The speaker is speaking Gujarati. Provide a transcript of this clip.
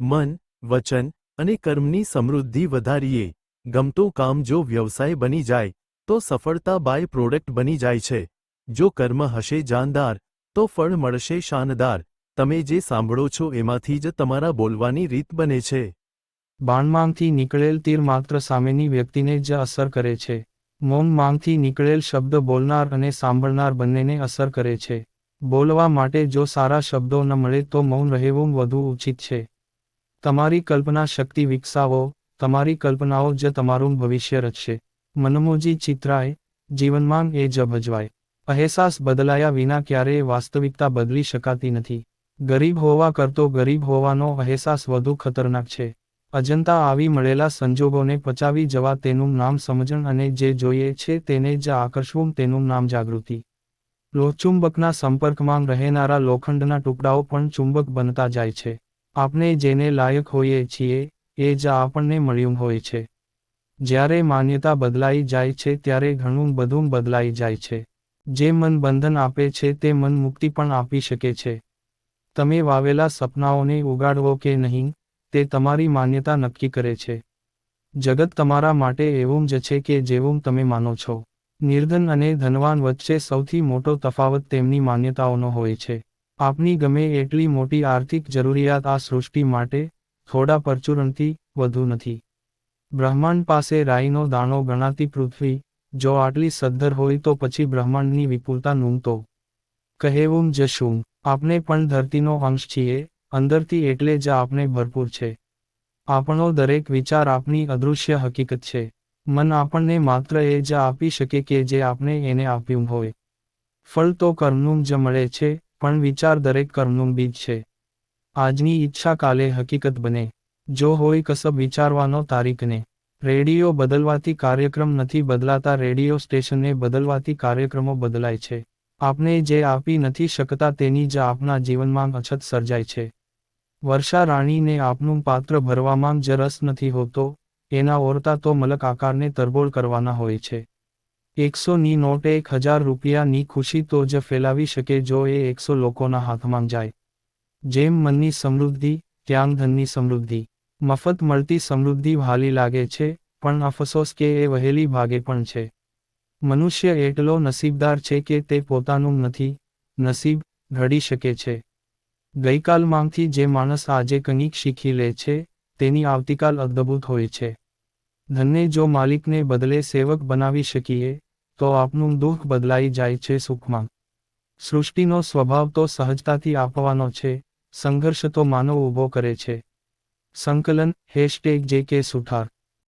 મન, વચન અને કર્મની સમૃદ્ધિ વધારીએ. ગમતું કામ જો વ્યવસાય બની જાય, તો સફળતા બાય પ્રોડક્ટ બની જાય છે. જો કર્મ હશે જાનદાર, તો ફળ મળશે શાનદાર. તમે જે સાંભળો છો એમાંથી જ તમારા બોલવાની રીત બને છે. બાણમાંગથી નીકળેલ તીર માત્ર સામેની વ્યક્તિને જ અસર કરે છે. મૌન માંગથી નીકળેલ શબ્દ બોલનાર અને સાંભળનાર બંનેને અસર કરે છે. બોલવા માટે જો સારા શબ્દો ન મળે તો મૌન રહેવું વધુ ઉચિત છે. તમારી કલ્પના શક્તિ વિકસાવો, તમારી કલ્પનાઓ જ તમારું ભવિષ્ય રચશે. મનમોજી ચિત્રાય જીવનમાં એ જ ભજવાય અહેસાસ બદલાયા વિના ક્યારેય વાસ્તવિકતા બદલી શકાતી નથી. ગરીબ હોવા કરતો ગરીબ હોવાનો અહેસાસ વધુ ખતરનાક છે. અજંતા આવી મળેલા સંજોગોને પચાવી જવા તેનું નામ સમજણ અને જે જોઈએ છે તેને જ આકર્ષવું તેનું નામ જાગૃતિ. લોહચુંબકના સંપર્કમાં રહેનારા લોખંડના ટુકડાઓ પણ ચુંબક બનતા જાય છે. આપણે જેને લાયક હોઈએ છીએ, એ જ આપણને મળ્યું હોય છે. જ્યારે માન્યતા બદલાઈ જાય છે ત્યારે ઘણું બધું બદલાઈ જાય છે. જે મન બંધન આપે છે તે મન મુક્તિ પણ આપી શકે છે. તમે વાવેલા સપનાઓને ઉગાડવો કે નહીં, તે તમારી માન્યતા નક્કી કરે છે. જગત તમારા માટે એવું જ છે કે જેવું તમે માનો છો. નિર્ધન અને ધનવાન વચ્ચે સૌથી મોટો તફાવત તેમની માન્યતાઓનો હોય છે. આપની ગમે એટલી મોટી આર્થિક જરૂરિયાત આ સૃષ્ટિ માટે થોડા પરચુરણથી વધુ નથી. બ્રહ્માંડ પાસે રાઈનો દાણો ગણાતી પૃથ્વી, જો આટલી સદ્ધર હોય તો પછી બ્રહ્માંડની વિપુલતા નૂંઘતો કહેવું જ શું આપણે પણ ધરતીનો અંશ છીએ, અંદરથી એટલે જ આપણે ભરપૂર છે. આપણો દરેક વિચાર આપની અદૃશ્ય હકીકત છે. મન આપણને માત્ર એ જ આપી શકે કે જે આપણે એને આપ્યું હોય. ફળ તો કર્મનું જ મળે છે પણ વિચાર દરેક કર્મનું બીજ છે. આજની ઈચ્છા કાલે હકીકત બને. જો હોય કસબ વિચારવાનો તારીખને. રેડિયો બદલવાથી કાર્યક્રમ નથી બદલાતા, રેડિયો સ્ટેશનને બદલવાથી કાર્યક્રમો બદલાય છે. આપણે જે આપી નથી શકતા તેની જ આપના જીવનમાં અછત સર્જાય છે. વર્ષા રાણીને આપનું પાત્ર ભરવામાં જ રસ નથી હોતો, એના ઓરતા તો મલક આકારને તરબોળ કરવાના હોય છે. એકસોની નોટ એક હજાર રૂપિયાની ખુશી તો જ ફેલાવી શકે જો એ એકસો લોકોના હાથમાં જાય. જેમ મનની સમૃદ્ધિ, ત્યાં ધનની સમૃદ્ધિ. મફત મળતી સમૃદ્ધિ વહાલી લાગે છે, પણ અફસોસ કે એ વહેલી ભાગે પણ છે. મનુષ્ય એટલો નસીબદાર છે કે તે પોતાનું નથી, નસીબ ઘડી શકે છે. ગઈકાલમાંથી જે માણસ આજે કંઈક શીખી લે છે, તેની આવતીકાલ અદ્ભુત હોય છે. ધનને જો માલિકને બદલે સેવક બનાવી શકીએ, તો આપનું દુઃખ બદલાઈ જાય છે સુખમાં. સૃષ્ટિનો સ્વભાવ તો સહજતાથી આપવાનો છે, સંઘર્ષ તો માનવ ઊભો કરે છે. સંકલન હેશટેગ જે કે સુઠાર